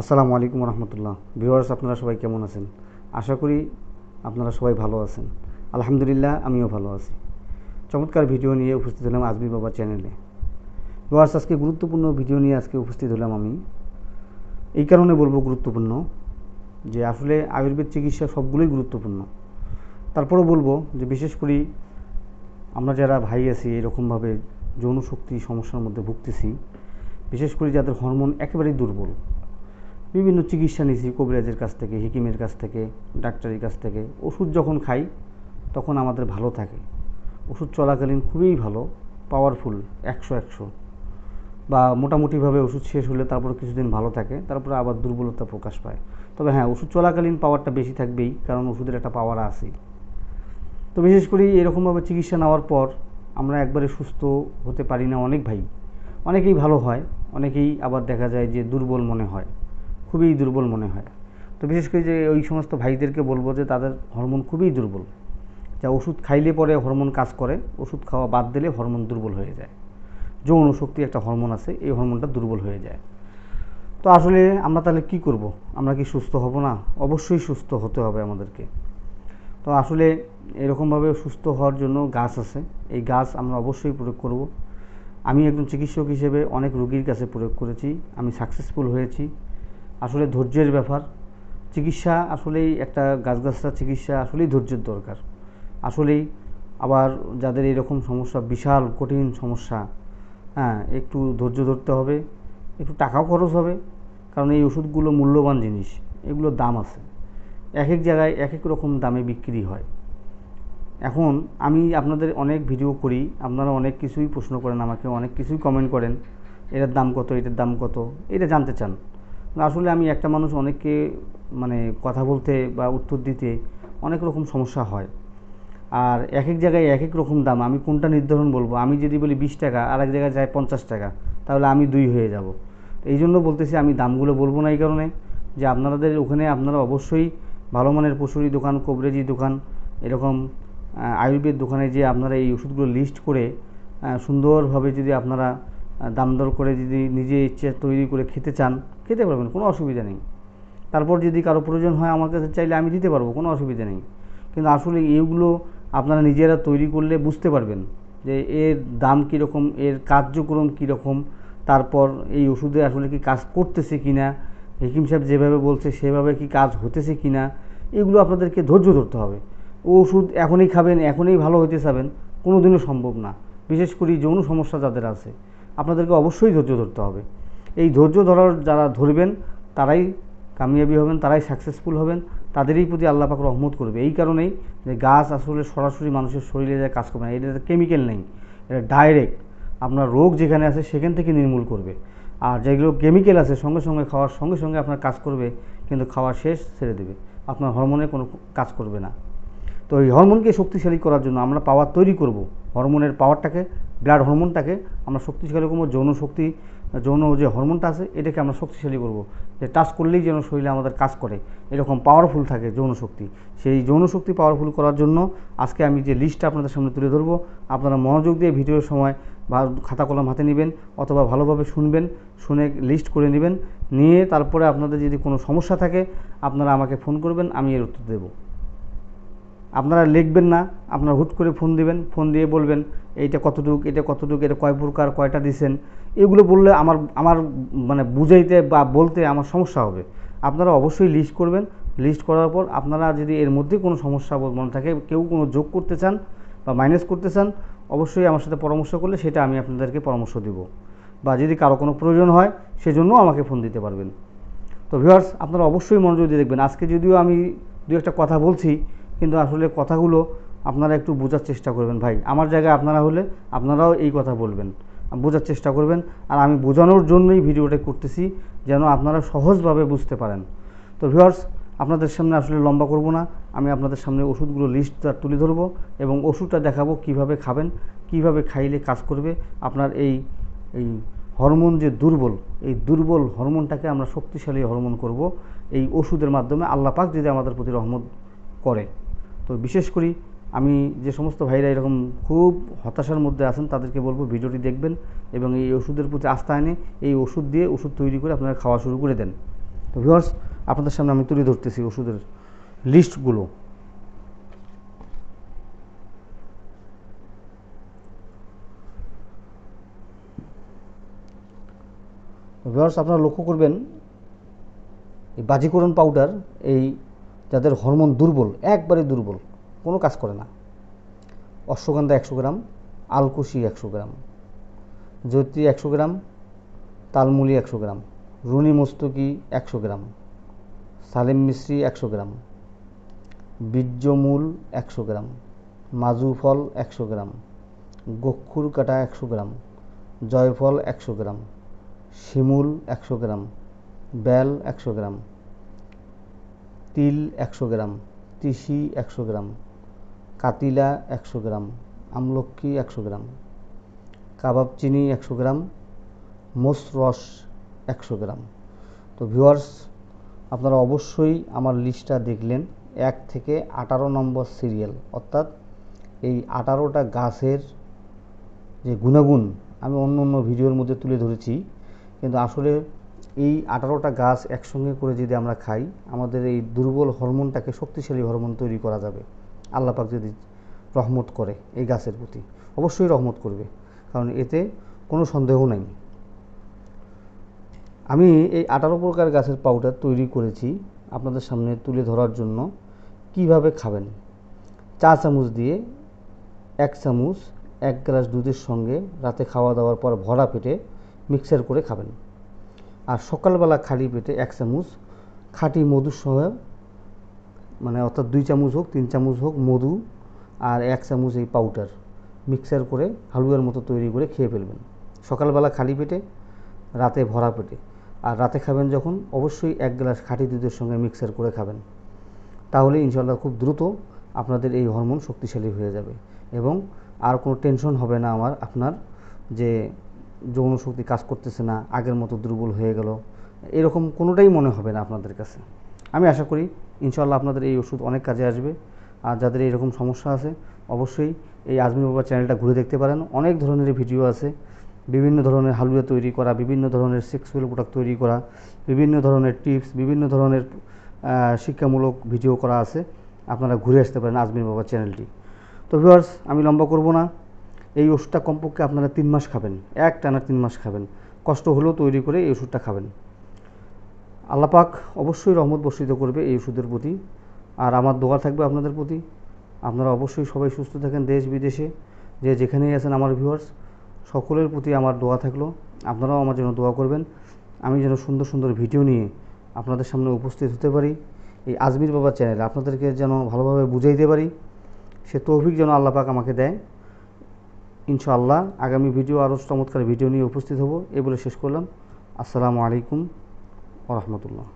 আসসালামু আলাইকুম রহমতুল্লাহ। ভিউয়ার্স, আপনারা সবাই কেমন আছেন? আশা করি আপনারা সবাই ভালো আছেন। আলহামদুলিল্লাহ, আমিও ভালো আছি। চমৎকার ভিডিও নিয়ে উপস্থিত হলাম আজমি বাবা চ্যানেলে। ভিউয়ার্স, আজকে গুরুত্বপূর্ণ ভিডিও নিয়ে আজকে উপস্থিত হলাম আমি। এই কারণে বলব গুরুত্বপূর্ণ যে, আসলে আয়ুর্বেদ চিকিৎসা সবগুলোই গুরুত্বপূর্ণ। তারপরেও বলব যে, বিশেষ করে আমরা যারা ভাই আছি, এরকমভাবে যৌন শক্তি সমস্যার মধ্যে ভুগতেছি, বিশেষ করে যাদের হরমোন একেবারেই দুর্বল বিভিন্ন চিকিৎসা নিয়েছি, কবিরাজের কাছ থেকে, হিকিমের কাছ থেকে, ডাক্তারের কাছ থেকে। ওষুধ যখন খাই, তখন আমাদের ভালো থাকে। ওষুধ চলাকালীন খুবই ভালো পাওয়ারফুল একশো একশো। বা মোটামুটিভাবে ওষুধ শেষ হলে তারপর কিছুদিন ভালো থাকে, তারপরে আবার দুর্বলতা প্রকাশ পায়। তবে হ্যাঁ ওষুধ চলাকালীন পাওয়ারটা বেশি থাকবেই, কারণ ওষুধের একটা পাওয়ার আছেই। তো বিশেষ করে এরকমভাবে চিকিৎসা নেওয়ার পর আমরা একবারে সুস্থ হতে পারি না অনেক ভাই। অনেকেই ভালো হয়, অনেকেই আবার দেখা যায় যে দুর্বল মনে হয়। খুবই দুর্বল মনে হয়। তো বিশেষ করে যে ওই সমস্ত ভাইদেরকে বলব যে তাদের হরমোন খুবই দুর্বল। যা ওষুধ খাইলে পরে হরমোন কাজ করে, ওষুধ খাওয়া বাদ দিলে হরমোন দুর্বল হয়ে যায়। যৌন শক্তি একটা হরমোন আছে, এই হরমোনটা দুর্বল হয়ে যায়। তো আসলে আমরা তাহলে কি করব? আমরা কি সুস্থ হব না? অবশ্যই সুস্থ হতে হবে আমাদেরকে। তো আসলে এরকমভাবে সুস্থ হওয়ার জন্য গাছ আছে। এই গাছ আমরা অবশ্যই প্রয়োগ করব। আমি একজন চিকিৎসক হিসেবে অনেক রোগীর কাছে প্রয়োগ করেছি। আমি সাকসেসফুল হয়েছি। আসলে ধৈর্যের ব্যাপার। চিকিৎসা আসলেই একটা গাছগাছরা চিকিৎসা আসলেই ধৈর্যের দরকার। আসলেই আবার যাদের এরকম সমস্যা, বিশাল কঠিন সমস্যা হ্যাঁ একটু ধৈর্য ধরতে হবে, একটু টাকাও খরচ হবে, কারণ এই ওষুধগুলো মূল্যবান জিনিস, এগুলোর দাম আছে। এক এক জায়গায় এক এক রকম দামে বিক্রি হয়। এখন আমি আপনাদের অনেক ভিডিও করি, আপনারা অনেক কিছুই প্রশ্ন করেন আমাকে, অনেক কিছুই কমেন্ট করেন, এটার দাম কত, এটার দাম কত, এটা জানতে চান। আসলে আমি একটা মানুষ অনেককে মানে কথা বলতে বা উত্তর দিতে অনেক রকম সমস্যা হয়। আর এক এক জায়গায় এক এক রকম দাম। আমি কোনটা নির্ধারণ বলব? আমি যদি বলি বিশ টাকা আর এক জায়গায় যায় পঞ্চাশ টাকা, তাহলে আমি দুই হয়ে যাব। এই জন্য বলতেছি আমি দামগুলো বলব না এই কারণে, যে আপনাদের ওখানে আপনারা অবশ্যই ভালো মানের পশুরি দোকান কবরেজি দোকান, এরকম আয়ুর্বেদ দোকানে যে আপনারা এই ওষুধগুলো লিস্ট করে সুন্দরভাবে যদি আপনারা দাম দর করে যদি নিজে ইচ্ছে তৈরি করে খেতে চান, খেতে পারবেন, কোনো অসুবিধা নেই। তারপর যদি কারও প্রয়োজন হয় আমার কাছে চাইলে আমি দিতে পারব, কোনো অসুবিধা নেই। কিন্তু আসলে এইগুলো আপনারা নিজেরা তৈরি করলে বুঝতে পারবেন যে এর দাম কীরকম, এর কার্যক্রম কীরকম, তারপর এই ওষুধে আসলে কি কাজ করতেছে কি না হেকিম সাহেব যেভাবে বলছে সেভাবে কি কাজ হতেছে কি না এগুলো আপনাদেরকে ধৈর্য ধরতে হবে। ও ওষুধ এখনই খাবেন, এখনই ভালো হতে চাবেন কোনো দিনও সম্ভব না। বিশেষ করে যৌন সমস্যা যাদের আছে। আপনাদেরকে অবশ্যই ধৈর্য ধরতে হবে। এই ধৈর্য ধরার যারা ধরবেন, তারাই কামিয়াবি হবেন, তারাই সাকসেসফুল হবেন, তাদেরই প্রতি আল্লাহ পাক রহমত করবে। এই কারণেই যে গাছ আসলে সরাসরি মানুষের শরীরে যায়, কাজ করবে না। এটা কেমিক্যাল নেই, এটা ডাইরেক্ট আপনার রোগ যেখানে আছে, সেখান থেকে নির্মূল করবে। আর যেগুলো কেমিক্যাল আছে, সঙ্গে সঙ্গে খাওয়ার সঙ্গে সঙ্গে আপনার কাজ করবে, কিন্তু খাওয়ার শেষ ছেড়ে দেবে। আপনার হরমোনে কোনো কাজ করবে না। তো এই হরমোনকে শক্তিশালী করার জন্য আমরা পাওয়ার তৈরি করব। হরমোনের পাওয়ারটাকে ব্লাড হরমোনটাকে আমরা শক্তিশালী করব, যৌন শক্তি, যৌন যে হরমোনটা আছে, এটাকে আমরা শক্তিশালী করব। যে টাচ করলেই যেন শরীরে আমাদের কাজ করে। এরকম পাওয়ারফুল থাকে যৌন শক্তি। সেই যৌন শক্তি পাওয়ারফুল করার জন্য আজকে আমি যে লিস্টটা আপনাদের সামনে তুলে ধরবো, আপনারা মনোযোগ দিয়ে ভিডিওর সময় বা খাতা কলম হাতে নেবেন অথবা ভালোভাবে শুনবেন, শুনে লিস্ট করে নেবেন। নিয়ে তারপরে আপনাদের যদি কোনো সমস্যা থাকে, আপনারা আমাকে ফোন করবেন, আমি এর উত্তর দেবো। আপনারা লিখবেন না, আপনারা হুট করে ফোন দিবেন, ফোন দিয়ে বলবেন, এইটা কতটুক, এটা কতটুক, এটা কয় প্রকার, কয়টা দিছেন? এগুলো বললে আমার আমার মানে বুঝাইতে বা বলতে আমার সমস্যা হবে। আপনারা অবশ্যই লিস্ট করবেন। লিস্ট করার পর আপনারা যদি এর মধ্যে কোনো সমস্যা মনে থাকে, কেউ কোনো যোগ করতে চান বা মাইনাস করতে চান, অবশ্যই আমার সাথে পরামর্শ করলে সেটা আমি আপনাদেরকে পরামর্শ দেব। বা যদি কারও কোনো প্রয়োজন হয়, সেজন্য আমাকে ফোন দিতে পারবেন। তো ভিউয়ার্স আপনারা অবশ্যই মনোযোগ দিয়ে দেখবেন। আজকে যদিও আমি দু একটা কথা বলছি কিন্তু আসলে কথাগুলো আপনারা একটু বোঝার চেষ্টা করবেন ভাই। আমার জায়গায় আপনারা হলে আপনারাও এই কথা বলবেন। বোঝার চেষ্টা করবেন আর আমি বোঝানোর জন্যই ভিডিওটা করতেছি যেন আপনারা সহজভাবে বুঝতে পারেন। তো ভিউয়ার্স, আপনাদের সামনে আসলে লম্বা করব না। আমি আপনাদের সামনে ওষুধগুলো লিস্টটা তুলে ধরবো এবং ওষুধটা দেখাবো কীভাবে খাবেন, কীভাবে খাইলে কাজ করবে। আপনার এই এই হরমোন যে দুর্বল, এই দুর্বল হরমোনটাকে আমরা শক্তিশালী হরমোন করব। এই ওষুধের মাধ্যমে আল্লাহ পাক যদি আমাদের প্রতি রহমত করে। তো বিশেষ করি আমি যে সমস্ত ভাইরা এরকম খুব হতাশার মধ্যে আছেন, তাদেরকে বলব ভিডিওটি দেখবেন এবং এই ওষুধের প্রতি আস্থা এনে এই ওষুধ দিয়ে ওষুধ তৈরি করে আপনারা খাওয়া শুরু করে দেন। তো ভিউয়ার্স আপনাদের সামনে আমি তুলে ধরতেছি ওষুধের লিস্টগুলো ভিউয়ার্স আপনারা লক্ষ্য করবেন, এই বাজিকরণ পাউডার এই যাদের হরমোন দুর্বল একবারে দুর্বল কোনো কাজ করে না অশ্বগন্ধা একশো গ্রাম আলকুশি একশো গ্রাম জ্যোতি একশো গ্রাম তালমুলি একশো গ্রাম রুনি মস্তকি একশো গ্রাম সালেম মিশ্রি একশো গ্রাম বীর্যমূল একশো গ্রাম মাজু ফল একশো গ্রাম গক্ষুর কাটা একশো গ্রাম জয়ফল একশো গ্রাম শিমুল একশো গ্রাম বেল একশো গ্রাম তিল একশো গ্রাম, তিসি একশো গ্রাম, কাতিলা একশো গ্রাম আমলক্ষী একশো গ্রাম, কাবাব চিনি একশো গ্রাম মোস রস একশো গ্রাম। তো ভিউয়ার্স, আপনারা অবশ্যই আমার লিস্টটা দেখলেন, এক থেকে আঠারো নম্বর সিরিয়াল। অর্থাৎ এই আঠারোটা গাছের যে গুণাগুণ আমি অন্য অন্য ভিডিওর মধ্যে তুলে ধরেছি, কিন্তু আসলে এই আঠারোটা গাছ একসঙ্গে করে যদি আমরা খাই, আমাদের এই দুর্বল হরমোনটাকে শক্তিশালী হরমোন তৈরি করা যাবে। আল্লাপাক যদি রহমত করে এই গাছের প্রতি, অবশ্যই রহমত করবে, কারণ এতে কোনো সন্দেহ নাই। আমি এই আঠারো প্রকার গাছের পাউডার তৈরি করেছি আপনাদের সামনে তুলে ধরার জন্য। কীভাবে খাবেন? চা চামচ দিয়ে এক চামচ এক গ্লাস দুধের সঙ্গে রাতে খাওয়া দাওয়ার পর ভরা পেটে মিক্সার করে খাবেন। আর সকালবেলা খালি পেটে এক চামচ, খাঁটি মধুর সহ মানে অর্থাৎ দুই চামচ হোক, তিন চামচ হোক মধু আর এক চামচ এই পাউডার মিক্সার করে হালুয়ার মতো তৈরি করে খেয়ে ফেলবেন। সকালবেলা খালি পেটে, রাতে ভরা পেটে। আর রাতে খাবেন যখন, অবশ্যই এক গ্লাস খাঁটি দুধের সঙ্গে মিক্সার করে খাবেন। তাহলে ইনশাল্লাহ খুব দ্রুত আপনাদের এই হরমোন শক্তিশালী হয়ে যাবে। এবং আর কোনো টেনশন হবে না আমার, আপনার যে যৌন শক্তি কাজ করতেছে না, আগের মতো দুর্বল হয়ে গেল। এরকম কোনোটাই মনে হবে না আপনাদের কাছে। আমি আশা করি ইনশাল্লাহ আপনাদের এই ওষুধ অনেক কাজে আসবে। আর যাদের এইরকম সমস্যা আছে, অবশ্যই এই আজমির বাবা চ্যানেলটা ঘুরে দেখতে পারেন। অনেক ধরনের ভিডিও আছে। বিভিন্ন ধরনের হালুয়া তৈরি করা, বিভিন্ন ধরনের সেক্সুয়াল প্রোডাক্ট তৈরি করা, বিভিন্ন ধরনের টিপস বিভিন্ন ধরনের শিক্ষামূলক ভিডিও করা আছে। আপনারা ঘুরে আসতে পারেন আজমির বাবা চ্যানেলটি। তো ভিউয়ার্স আমি লম্বা করব না। এই ওষুধটা কমপক্ষে আপনারা তিন মাস খাবেন, এক টানা তিন মাস খাবেন। কষ্ট হলেও তৈরি করে এই ওষুধটা খাবেন। আল্লাপাক অবশ্যই রহমত বর্ষিত করবে এই ওষুধের প্রতি। আর আমার দোয়া থাকবে আপনাদের প্রতি। আপনারা অবশ্যই সবাই সুস্থ থাকেন দেশ বিদেশে। যে যেখানেই আছেন আমার ভিউয়ার্স সকলের প্রতি আমার দোয়া থাকল। আপনারাও আমার জন্য দোয়া করবেন। আমি যেন সুন্দর সুন্দর ভিডিও নিয়ে আপনাদের সামনে উপস্থিত হতে পারি। এই আজমির বাবা চ্যানেলে আপনাদেরকে যেন ভালোভাবে বুঝাইতে পারি। সে তৌফিক যেন আল্লাহ পাক আমাকে দেয়। ইনশাআল্লাহ আগামী ভিডিও আরও চমৎকার ভিডিও নিয়ে উপস্থিত হব। এই বলে শেষ করলাম। আসসালামু আলাইকুম ওরহমতুল্লাহ